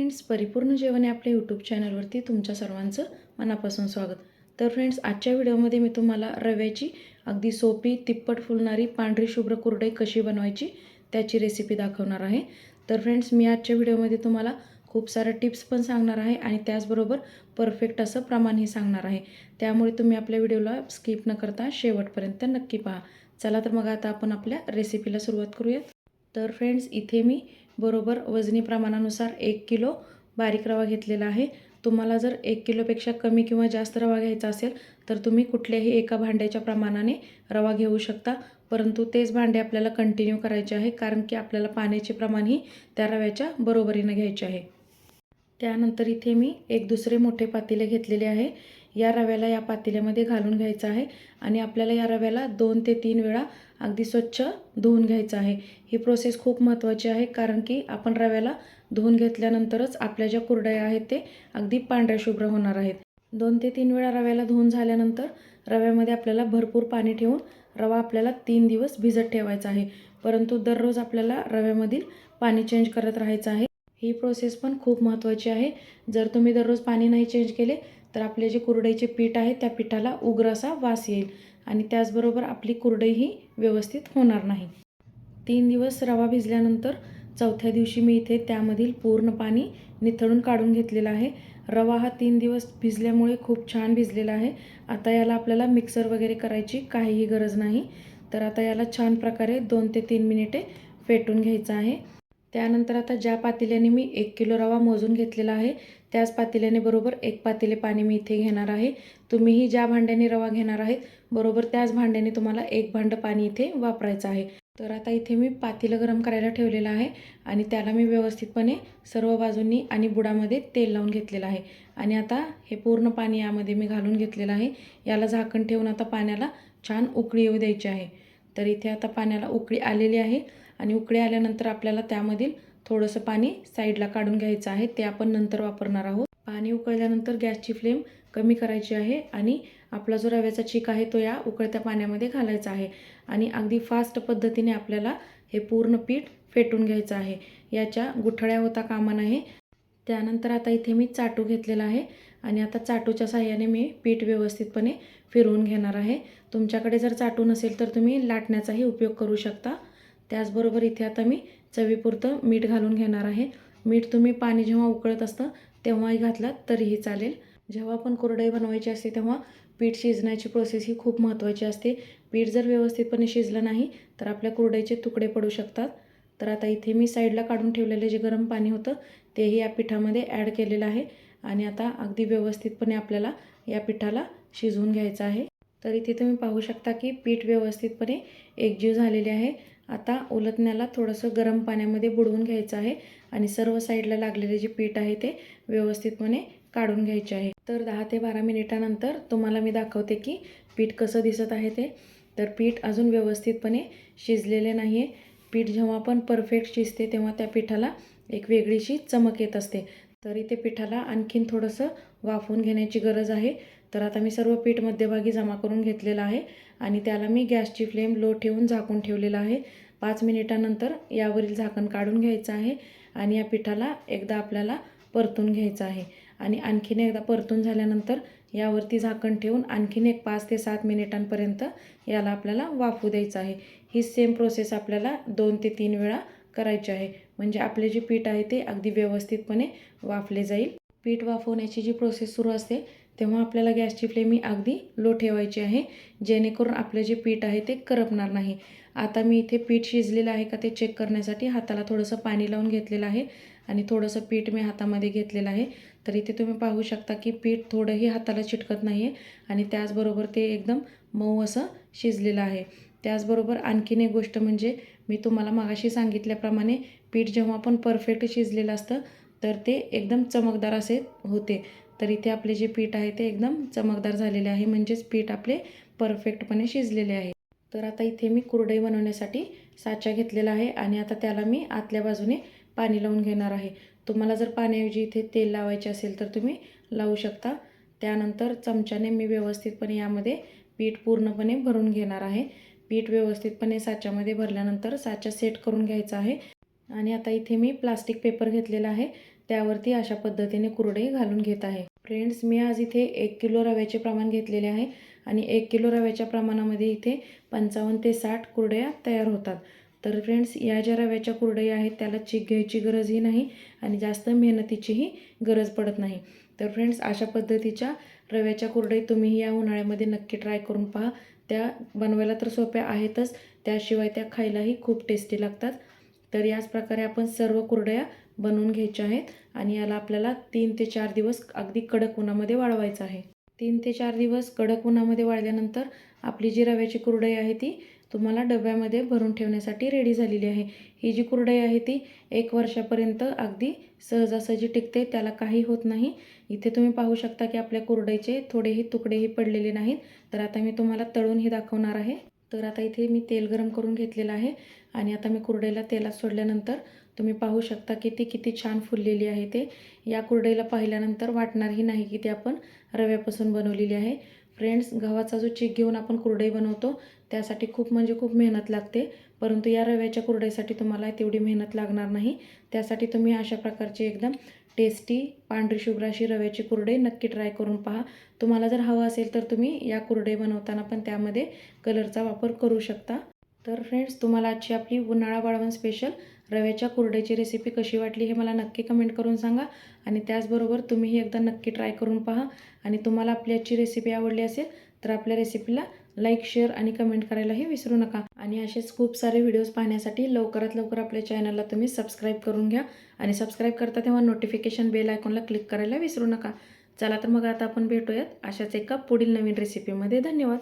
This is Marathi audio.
फ्रेंड्स परिपूर्ण जेवण आहे आपल्या यूट्यूब चॅनलवरती तुमच्या सर्वांचं मनापासून स्वागत. तर फ्रेंड्स आजच्या व्हिडिओमध्ये मी तुम्हाला रव्याची अगदी सोपी तिप्पट फुलणारी पांढरी शुभ्र कुरडई कशी बनवायची त्याची रेसिपी दाखवणार आहे. तर फ्रेंड्स मी आजच्या व्हिडिओमध्ये तुम्हाला खूप साऱ्या टिप्स पण सांगणार आहे आणि त्याचबरोबर परफेक्ट असं प्रमाणही सांगणार आहे. त्यामुळे तुम्ही आपल्या व्हिडिओला स्किप न करता शेवटपर्यंत नक्की पहा. चला तर मग आता आपण आपल्या रेसिपीला सुरुवात करूयात. तर फ्रेंड्स इथे मी बरोबर वजनी प्रमाणानुसार एक किलो बारीक रवा घेतलेला आहे. तुम्हाला जर एक किलोपेक्षा कमी किंवा जास्त रवा घ्यायचा असेल तर तुम्ही कुठल्याही एका भांड्याच्या प्रमाणाने रवा घेऊ शकता. परंतु तेच भांडे आपल्याला कंटिन्यू करायचे आहे कारण की आपल्याला पाण्याचे प्रमाणही त्या रव्याच्या बरोबरीनं घ्यायचे आहे. त्यानंतर इथे मी एक दुसरे मोठे पातेले घेतलेले आहे. या रव्याला या पातेल्यामध्ये घालून घ्यायचं आहे आणि आपल्याला या रव्याला दोन ते तीन वेळा अगदी स्वच्छ धुवून घ्यायचं आहे. ही प्रोसेस खूप महत्त्वाची आहे कारण की आपण रव्याला धुवून घेतल्यानंतरच आपल्या ज्या कुरड्या आहेत ते अगदी पांढऱ्या शुभ्र होणार आहेत. दोन ते तीन वेळा रव्याला धुवून झाल्यानंतर रव्यामध्ये आपल्याला भरपूर पाणी ठेवून रवा आपल्याला तीन दिवस भिजत ठेवायचा आहे. परंतु दररोज आपल्याला रव्यामधील पाणी चेंज करत राहायचं आहे. ही प्रोसेस पण खूप महत्त्वाची आहे. जर तुम्ही दररोज पाणी नाही चेंज केले तर आपले जे कुरडईचे पीठ आहे त्या पिठाला उग्र असा वास येईल आणि त्याचबरोबर आपली कुरडईही व्यवस्थित होणार नाही. तीन दिवस रवा भिजल्यानंतर चौथ्या दिवशी मी इथे त्यामधील पूर्ण पाणी निथळून काढून घेतलेलं आहे. रवा हा तीन दिवस भिजल्यामुळे खूप छान भिजलेला आहे. आता याला आपल्याला मिक्सर वगैरे करायची काहीही गरज नाही. तर आता याला छान प्रकारे दोन ते तीन मिनिटे फेटून घ्यायचं आहे. त्यानंतर आता ज्या पातेल्याने मी एक किलो रवा मोजून घेतलेला आहे त्याच पातेल्याने बरोबर एक पातेले पाणी मी इथे घेणार आहे. तुम्हीही ज्या भांड्याने रवा घेणार आहेत बरोबर त्याच भांड्याने तुम्हाला एक भांडं पाणी इथे वापरायचं आहे. तर आता इथे मी पातेलं गरम करायला ठेवलेलं आहे आणि त्याला मी व्यवस्थितपणे सर्व बाजूंनी आणि बुडामध्ये तेल लावून घेतलेलं आहे. आणि आता हे पूर्ण पाणी यामध्ये मी घालून घेतलेलं आहे. याला झाकण ठेवून आता पाण्याला छान उकळी येऊ द्यायची आहे. तर इथे आता पाण्याला उकळी आलेली आहे आणि उकळी आल्यानंतर आपल्याला त्यामधील थोडंसं पाणी साईडला काढून घ्यायचं आहे. ते आपण नंतर वापरणार आहोत. पाणी उकळल्यानंतर गॅसची फ्लेम कमी करायची आहे आणि आपला जो रव्याचा चीक आहे तो या उकळत्या पाण्यामध्ये घालायचा आहे आणि अगदी फास्ट पद्धतीने आपल्याला हे पूर्ण पीठ फेटून घ्यायचं आहे. याच्या गुठळ्या होता कामा नाही त्यानंतर आता इथे मी चाटू घेतलेला आहे आणि आता चाटूच्या साह्याने मी पीठ व्यवस्थितपणे फिरवून घेणार आहे. तुमच्याकडे जर चाटू नसेल तर तुम्ही लाटण्याचाही उपयोग करू शकता. त्याचबरोबर इथे आता मी चवीपुरतं मीठ घालून घेणार आहे. मीठ तुम्ही पाणी जेव्हा उकळत असतं तेव्हाही घातलात तरीही चालेल. जेव्हा आपण कोरडई बनवायची असते तेव्हा पीठ शिजण्याची प्रोसेस ही खूप महत्त्वाची असते. पीठ जर व्यवस्थितपणे शिजलं नाही तर आपल्या कुरडईचे तुकडे पडू शकतात. तर आता इथे मी साईडला काढून ठेवलेले जे गरम पाणी होतं तेही या पिठामध्ये ॲड केलेलं आहे. आणि आता अगदी व्यवस्थितपणे आपल्याला या पिठाला शिजवून घ्यायचं आहे. तर इथे तुम्ही पाहू शकता की पीठ व्यवस्थितपणे एकजीव झालेले आहे. आता उलटण्याला थोडंसं गरम पाण्यामध्ये बुडवून घ्यायचं आहे आणि सर्व साईडला लागलेले जे पीठ आहे ते व्यवस्थितपणे काढून घ्यायचे आहे. तर दहा ते बारा मिनिटानंतर तुम्हाला मी दाखवते की पीठ कसं दिसत आहे ते. तर पीठ अजून व्यवस्थितपणे शिजलेले नाही आहे पीठ जेव्हा पण परफेक्ट शिजते तेव्हा त्या पिठाला एक वेगळीशी चमक येत असते. तर इथे पिठाला आणखीन थोडंसं वाफवून घेण्याची गरज आहे. तर आता मी सर्व पीठ मध्यभागी जमा करून घेतलेलं आहे आणि त्याला मी गॅसची फ्लेम लो ठेवून झाकून ठेवलेलं आहे. पाच मिनिटानंतर यावरील झाकण काढून घ्यायचं आहे आणि या पिठाला एकदा आपल्याला परतून घ्यायचं आहे. आणि आणखीन एकदा परतून झाल्यानंतर यावरती झाकण ठेवून आणखीन एक पाच ते सात मिनिटांपर्यंत याला आपल्याला वाफू द्यायचं आहे. ही सेम प्रोसेस आपल्याला दोन ते तीन वेळा करायची आहे. म्हणजे आपले जे पीठ आहे ते अगदी व्यवस्थितपणे वाफले जाईल. पीठ वाफवण्याची जी प्रोसेस सुरू असते तेव्हा आपल्याला गॅसची फ्लेम ही अगदी लो ठेवायची आहे. जेणेकरून आपलं जे पीठ आहे ते करपणार नाही. आता मी इथे पीठ शिजलेलं आहे का ते चेक करण्यासाठी हाताला थोडंसं पाणी लावून घेतलेलं आहे आणि थोडंसं पीठ मी हातामध्ये घेतलेलं आहे. तर इथे तुम्ही पाहू शकता की पीठ थोडंही हाताला चिटकत नाही आहे आणि त्याचबरोबर ते एकदम मऊ असं शिजलेलं आहे. त्याचबरोबर आणखीन एक गोष्ट म्हणजे मी तुम्हाला मागाशी सांगितल्याप्रमाणे पीठ जेव्हा आपण परफेक्ट शिजलेलं असतं तर ते एकदम चमकदार असे होते. तर इथे आपले जे पीठ आहे ते एकदम चमकदार झालेले आहे म्हणजेच पीठ आपले परफेक्टपणे शिजलेले आहे. तर आता इथे मी कुरडई बनवण्यासाठी साचा घेतलेला आहे आणि आता त्याला मी आतल्या बाजूने पाणी लावून घेणार आहे. तुम्हाला जर पाण्याऐवजी इथे तेल लावायचे असेल तर तुम्ही लावू शकता. त्यानंतर चमच्याने मी व्यवस्थितपणे यामध्ये पीठ पूर्णपणे भरून घेणार आहे. पीठ व्यवस्थितपणे साच्यामध्ये भरल्यानंतर साचा सेट करून घ्यायचा आहे. आणि आता इथे मी प्लास्टिक पेपर घेतलेला आहे. त्यावरती अशा पद्धतीने कुरडई घालून घेत आहे. फ्रेंड्स मी आज इथे एक किलो रव्याचे प्रमाण घेतलेले आहे आणि एक किलो रव्याच्या प्रमाणामध्ये इथे पंचावन्न ते साठ कुरडया तयार होतात. तर फ्रेंड्स या ज्या रव्याच्या कुरडया आहेत त्याला चीक घ्यायची गरजही नाही आणि जास्त मेहनतीचीही गरज पडत नाही. तर फ्रेंड्स अशा पद्धतीच्या रव्याच्या कुरडई तुम्ही या उन्हाळ्यामध्ये नक्की ट्राय करून पहा. त्या बनवायला तर सोप्या आहेतच त्याशिवाय त्या खायलाही खूप टेस्टी लागतात. तर याच प्रकारे आपण सर्व कुरडया बनवून घ्यायच्या आहेत आणि याला आपल्याला तीन ते चार दिवस अगदी कडक उन्हामध्ये वाळवायचं आहे. तीन ते चार दिवस कडक उन्हामध्ये वाळल्यानंतर आपली जी रव्याची कुरडई आहे ती तुम्हाला डब्यामध्ये भरून ठेवण्यासाठी रेडी झालेली आहे. ही जी कुरडई आहे ती एक वर्षापर्यंत अगदी सहजासहजी टिकते त्याला काही होत नाही. इथे तुम्ही पाहू शकता की आपल्या कुरडईचे थोडेही तुकडेही पडलेले नाहीत. तर आता मी तुम्हाला तळूनही दाखवणार आहे. तर आता इथे मी तेल गरम करून घेतलेलं आहे आणि आता मी कुरडईला तेलात सोडल्यानंतर तुम्ही पाहू शकता की ती किती छान फुललेली आहे ते. या कुरडईला पाहिल्यानंतर वाटणारही नाही की ती आपण रव्यापासून बनवलेली आहे. फ्रेंड्स गव्हाचा जो चीक घेऊन आपण कुरडई बनवतो त्यासाठी खूप म्हणजे खूप मेहनत लागते. परंतु या रव्याच्या कुरडईसाठी तुम्हाला तेवढी मेहनत लागणार नाही. त्यासाठी तुम्ही अशा प्रकारची एकदम टेस्टी पांढरी शुभ्र अशी रव्याची कुरडई नक्की ट्राय करून पहा. तुम्हाला जर हवं असेल तर तुम्ही या कुरडई बनवताना पण त्यामध्ये कलरचा वापर करू शकता. तर फ्रेंड्स तुम्हाला आजची आपली उन्हाळा वाळवण स्पेशल रव्याच्या कुरड्याची रेसिपी कशी वाटली हे मला नक्की कमेंट करून सांगा. आणि त्याचबरोबर तुम्हीही एकदा नक्की ट्राय करून पहा. आणि तुम्हाला आपली आजची रेसिपी आवडली असेल तर आपल्या रेसिपीला लाईक शेअर आणि कमेंट करायलाही विसरू नका. आणि असेच खूप सारे व्हिडिओज पाहण्यासाठी लवकरात लवकर आपल्या चॅनलला तुम्ही सबस्क्राईब करून घ्या. आणि सबस्क्राईब करता तेव्हा नोटिफिकेशन बेल आयकॉनला क्लिक करायला विसरू नका. चला तर मग आता आपण भेटूयात अशाच एका पुढील नवीन रेसिपीमध्ये धन्यवाद!